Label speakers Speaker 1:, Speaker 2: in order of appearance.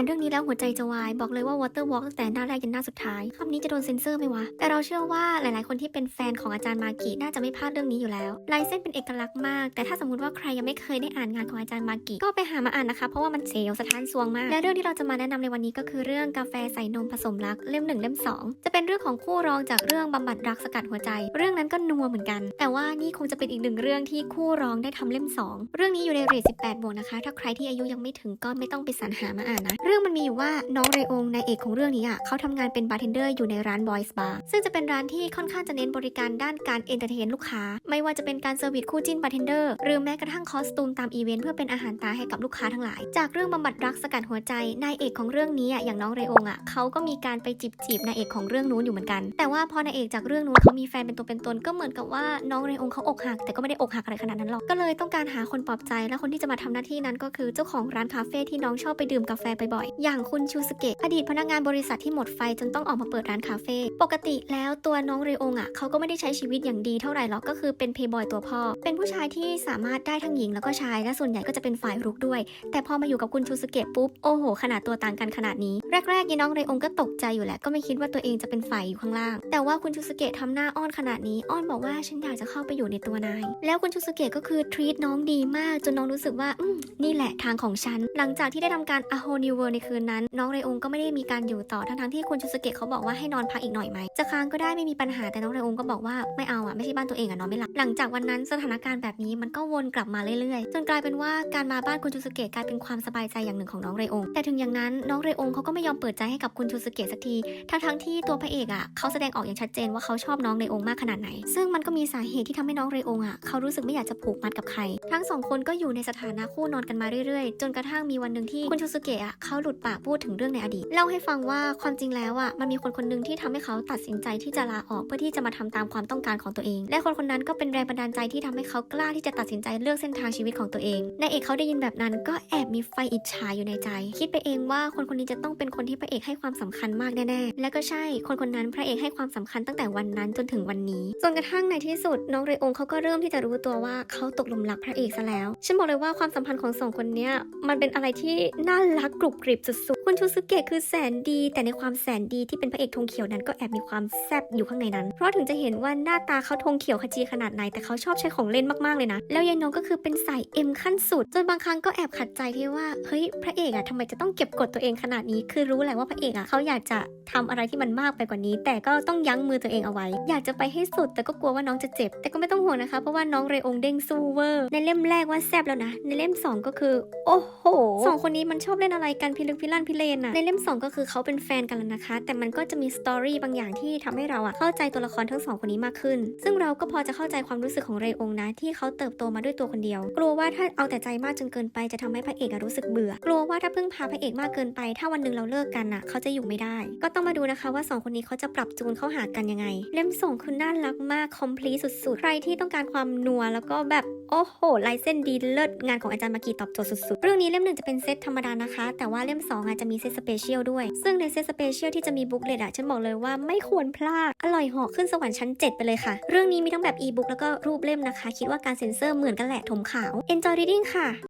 Speaker 1: านเรื่องนี้แล้วหัวใจจะวาย บอกเลยว่า Water Walk ตั้งแต่หน้าแรกยันหน้าสุดท้ายคำนี้จะโดนเซ็นเซอร์ไหมวะ แต่เราเชื่อว่าหลายๆ คนที่เป็นแฟนของอาจารย์มากิน่าจะไม่พลาดเรื่องนี้อยู่แล้วลายเส้นเป็นเอกลักษณ์มาก แต่ถ้าสมมติว่าใครยังไม่เคยได้อ่านงานของอาจารย์มากิก็ไปหามาอ่านนะคะ เพราะว่ามันเซลสถานสวงมาก และเรื่องที่เราจะมาแนะนำในวันนี้ก็คือเรื่องกาแฟใส่นมผสมรักเล่มหนึ่งเล่มสองจะเป็นเรื่องของคู่รองจากเรื่องบำบัดรักสกัดหัวใจ เรื่องนั้นก็นัวเหมือนกัน แต่ว่านี่คงจะเป็นอีกหนึ่งเรื่องที่คู่รองได้ทำเล่มสองเรื่องนี้อยู่ในเรท18บวกนะคะ ถ้าใครที่อายุยังไม่ถึงก็ไม่ต้องไปสรรหามาอ่านนะเรื่องมันมีอยู่ว่าน้องเรองนายเอกของเรื่องนี้อะเขาทำงานเป็นบาร์เทนเดอร์อยู่ในร้านบอยส์บาร์ซึ่งจะเป็นร้านที่ค่อนข้างจะเน้นบริการด้านการเอนเตอร์เทนลูกค้า ไม่ว่าจะเป็นการเซอร์วิสคู่จิ้นบาร์เทนเดอร์หรือแม้กระทั่งคอสตูมตามอีเวนต์เพื่อเป็นอาหารตาให้กับลูกค้าทั้งหลาย จากเรื่องบำบัดรักสกัดหัวใจนายเอกของเรื่องนี้อะอย่างน้องเรองอะเขาก็มีการไปจีบจีบนายเอกของเรื่องนู้นอยู่เหมือนกัน แต่ว่าพอนายเอกจากเรื่องนู้นเขามีแฟนเป็นตัวเป็นตนก็เหมือนกับว่าน้องเรองเขาอกหักแต่ก็ไม่ได้อกหักอะไรขนาดนั้นหรอกก็เลยต้องการหาคนปลอบใจและคนที่จะมาทำหน้าที่นั้นก็คือเจ้าของร้านคาเฟ่ที่น้องชอบไปดื่มกาแฟบ่อยๆอย่างคุณชูสเกะอดีตพนักงานบริษัทที่หมดไฟจนต้องออกมาเปิดร้านคาเฟ่ปกติแล้วตัวน้องเรองอะเขาก็ไม่ได้ใช้ชีวิตอย่างดีเท่าไหร่หรอกก็คือเป็นเพย์บอยตัวพ่อ เป็นผู้ชายที่สามารถได้ทั้งหญิงแล้วก็ชายและส่วนใหญ่ก็จะเป็นฝ่ายรุกด้วย แต่พอมาอยู่กับคุณชูสเกะปุ๊บโอ้โห ขนาดตัวต่างกันขนาดนี้ แรกๆยีน้องเรองก็ตกใจอยู่แหละก็ไม่คิดว่าตัวเองจะเป็นฝ่ายอยู่ข้างล่าง แต่ว่าคุณชูสเกะทำหน้าอ้อนขนาดนี้อ้อนบอกว่าฉันอยากจะเข้าไปอยู่ในตัวนาย แล้วคุณชูสเกะก็คือทรีตน้องดีมากจนน้องรู้สึกว่าอืมนี่แหละทางของฉัน หลังจากที่ได้ทำการ a h o New World ในคืนนั้น น้องเรองก็ไม่ได้มีการอยู่ต่อทั้งๆที่คุณชูสเกะเขาบอกว่าให้นอนพักอีกหน่อยไหมจะค้างก็ได้ไม่มีปัญหาแต่น้องเรองก็บอกว่าไม่เอาอะไม่ใช่บ้านตัวเองอะนอนไม่หลับหลังจากวันนั้นสถานการณ์แบบนี้มันก็วนกลับมาเรื่อยๆจนกลายเป็นว่าการมาบ้านคุณชูสเกะกลายเป็นความสบายใจอย่างหนึ่งของน้องเรองแต่ถึงอย่างนั้นน้องเรองเขาก็ไม่ยอมเปิดใจให้กับคุณชูสเกะสักทีทั้งๆที่ตัวพระเอกอะเขาแสดงออกอย่างชัดเจนว่าเขาชอบน้องเรองมากขนาดไหน ซึ่งมันก็มีสาเหตุที่ทำให้น้องเรองอะเขารู้สึกไม่อยากจะผูกมัดกับใคร ทั้งสองคนก็อยู่ในสถานะคู่นอนกันมาเรื่อยๆ จนกระทั่งมีวันหนึ่งที่คุณชูสเกะอะเขาหลุดปากพูดถึงเรื่องในอดีต เล่าให้ฟังว่าความจริงแล้วอะมันมีคนคนหนึ่งที่ทำให้เขาตัดสินใจที่จะลาออกเพื่อที่จะมาทำตามความต้องการของตัวเอง และคนคนนั้นก็เป็นแรงบันดาลใจที่ทำให้เขากล้าที่จะตัดสินใจเลือกเส้นทางชีวิตของตัวเองนายเอกเขาได้ยินแบบนั้นก็แอบมีไฟอิจฉาอยู่ในใจ คิดไปเองว่าคนคนนี้จะต้องเป็นคนที่พระเอกให้ความสำคัญมากแน่ๆและก็ใช่คนคนนั้นพระเอกให้ความสำคัญตั้งแต่วันนั้นจนถึงวันนี้จนกระทั่งในที่สุดน้องเรองเขาก็เริ่มที่จะรู้ตัวว่าเขาตกหลุมรักพระเอกซะแล้ว ฉันบอกเลยว่าความสัมพันธ์ของสองคนเนี้ยมันเป็นอะไรที่น่ารักกรุบกริบสุดๆ คุณชูซึเกะคือแสนดี แต่ในความแสนดีที่เป็นพระเอกธงเขียวนั้นก็แอบมีความแซบอยู่ข้างในนั้น เพราะถึงจะเห็นว่าหน้าตาเขาธงเขียวขจีขนาดไหนแต่เขาชอบใช้ของเล่นมากๆเลยนะ แล้วยายน้องก็คือเป็นสายเอ็มขั้นสุด จนบางครั้งก็แอบขัดใจที่ว่าเฮ้ยพระเอกอะทำไมจะต้องเก็บกดตัวเองขนาดนี้ คือรู้แหละว่าพระเอกอะเขาอยากจะทำอะไรที่มันมากไปกว่านี้ แต่ก็ต้องยั้งมือตัวเองเอาไว้ อยากจะไปให้สุด แต่ก็กลัวว่าน้องจะเจ็บ แต่ก็ไม่ต้องห่วงนะคะ เพราะว่าน้องเรองเด้งสู้เวอร์ ในเล่มแรกว่าแซบแล้วนะ ในเล่ม 2 ก็คือ โอ้โหสองคนนี้มันชอบเล่นอะไรกันพิลึกพิลั่นพิเลนอะในเล่ม 2 ก็คือเขาเป็นแฟนกันแล้วนะคะ แต่มันก็จะมีสตอรี่บางอย่างที่ทำให้เราอะเข้าใจตัวละครทั้งสองคนนี้มากขึ้น ซึ่งเราก็พอจะเข้าใจความรู้สึกของเรองนะ ที่เขาเติบโตมาด้วยตัวคนเดียว กลัวว่าถ้าเอาแต่ใจมากจนเกินไปจะทำให้พระเอกอะรู้สึกเบื่อ กลัวว่าถ้าพึ่งพาพระเอกมากเกินไป ถ้าวันหนึ่งเราเลิกกันอะเขาจะอยู่ไม่ได้ ก็ต้องมาดูนะคะว่าสองคนนี้เขาจะปรับจูนเข้าหากันยังไง เล่มสองคือน่ารักมากคอมพลีสุดๆ ใครที่ต้องการความนัวแล้วก็แบบโอ้โหลายเส้นดีเลิศงานของอาจารย์มากีตอบโจทย์สุดๆ เรื่องนี้เล่มหนึ่งจะเป็นเซตธรรมดานะคะ แต่ว่าเล่ม2อาจจะมีเซตสเปเชียลด้วย ซึ่งในเซตสเปเชียลที่จะมีบุ๊กเลตอะฉันบอกเลยว่าไม่ควรพลาด อร่อยหาะขึ้นสวรรค์ชั้น 7 ไปเลยค่ะ เรื่องนี้มีทั้งแบบอีบุ๊กแล้วก็รูปเล่มนะคะ คิดว่าการเซ็นเซอร์เหมือนกันแหละถมขาว Enjoy reading ค่ะ